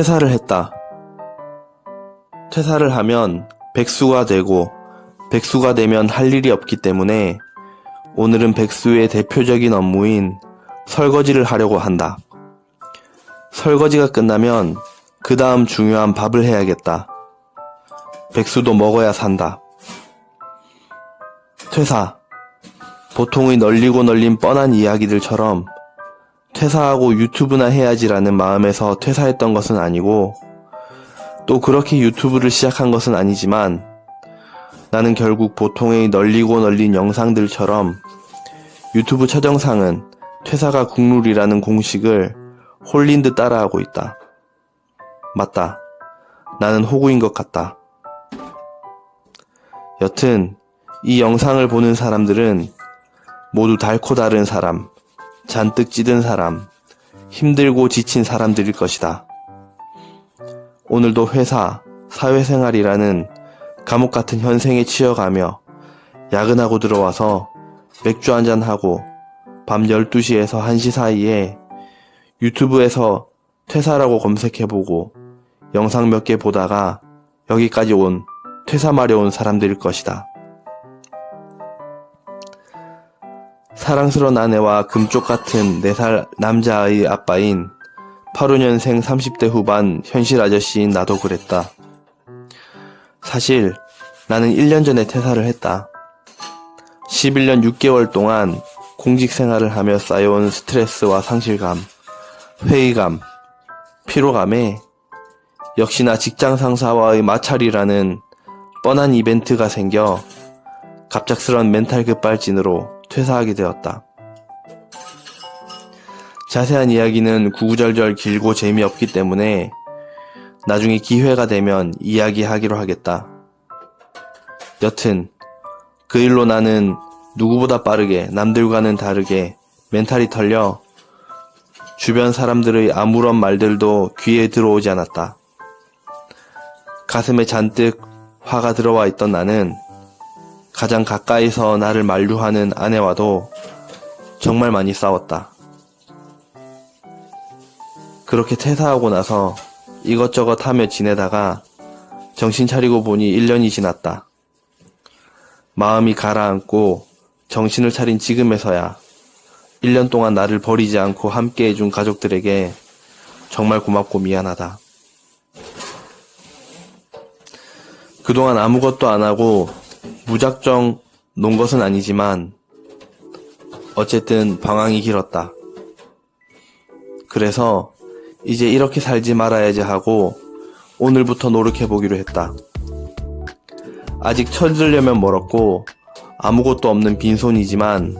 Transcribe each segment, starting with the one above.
퇴사를 했다. 퇴사를 하면 백수가 되고 백수가 되면 할 일이 없기 때문에 오늘은 백수의 대표적인 업무인 설거지를 하려고 한다. 설거지가 끝나면 그 다음 중요한 밥을 해야겠다. 백수도 먹어야 산다. 퇴사. 보통의 널리고 널린 뻔한 이야기들처럼 퇴사하고 유튜브나 해야지라는 마음에서 퇴사했던 것은 아니고 또 그렇게 유튜브를 시작한 것은 아니지만 나는 결국 보통의 널리고 널린 영상들처럼 유튜브 첫 영상은 퇴사가 국룰이라는 공식을 홀린 듯 따라하고 있다. 맞다. 나는 호구인 것 같다. 여튼 이 영상을 보는 사람들은 모두 달코 다른 사람, 잔뜩 찌든 사람, 힘들고 지친 사람들일 것이다. 오늘도 회사, 사회생활이라는 감옥 같은 현생에 치여가며 야근하고 들어와서 맥주 한잔하고 밤 12시에서 1시 사이에 유튜브에서 퇴사라고 검색해보고 영상 몇 개 보다가 여기까지 온 퇴사 마려운 사람들일 것이다. 사랑스러운 아내와 금쪽 같은 4살 남자아이 아빠인 85년생 30대 후반 현실 아저씨인 나도 그랬다. 사실 나는 1년 전에 퇴사를 했다. 11년 6개월 동안 공직 생활을 하며 쌓여온 스트레스와 상실감, 회의감, 피로감에 역시나 직장 상사와의 마찰이라는 뻔한 이벤트가 생겨 갑작스런 멘탈 급발진으로 퇴사하게 되었다. 자세한 이야기는 구구절절 길고 재미없기 때문에 나중에 기회가 되면 이야기하기로 하겠다. 여튼 그 일로 나는 누구보다 빠르게 남들과는 다르게 멘탈이 털려 주변 사람들의 아무런 말들도 귀에 들어오지 않았다. 가슴에 잔뜩 화가 들어와 있던 나는 가장 가까이서 나를 만류하는 아내와도 정말 많이 싸웠다. 그렇게 퇴사하고 나서 이것저것 하며 지내다가 정신 차리고 보니 1년이 지났다. 마음이 가라앉고 정신을 차린 지금에서야 1년 동안 나를 버리지 않고 함께 해준 가족들에게 정말 고맙고 미안하다. 그동안 아무것도 안 하고 무작정 논 것은 아니지만 어쨌든 방황이 길었다. 그래서 이제 이렇게 살지 말아야지 하고 오늘부터 노력해보기로 했다. 아직 쳐들려면 멀었고 아무것도 없는 빈손이지만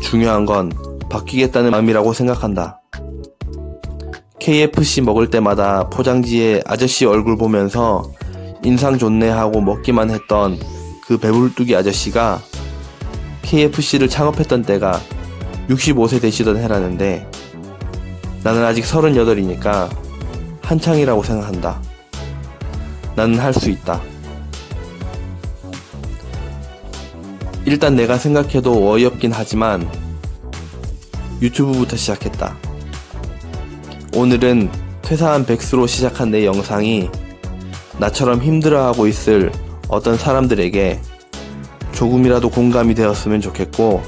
중요한 건 바뀌겠다는 마음이라고 생각한다. KFC 먹을 때마다 포장지에 아저씨 얼굴 보면서 인상 좋네 하고 먹기만 했던 그 배불뚝이 아저씨가 KFC를 창업했던 때가 65세 되시던 해라는데 나는 아직 38이니까 한창이라고 생각한다. 나는 할 수 있다. 일단 내가 생각해도 어이없긴 하지만 유튜브부터 시작했다. 오늘은 퇴사한 백수로 시작한 내 영상이 나처럼 힘들어하고 있을 어떤 사람들에게 조금이라도 공감이 되었으면 좋겠고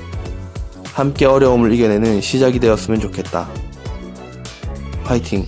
함께 어려움을 이겨내는 시작이 되었으면 좋겠다. 화이팅!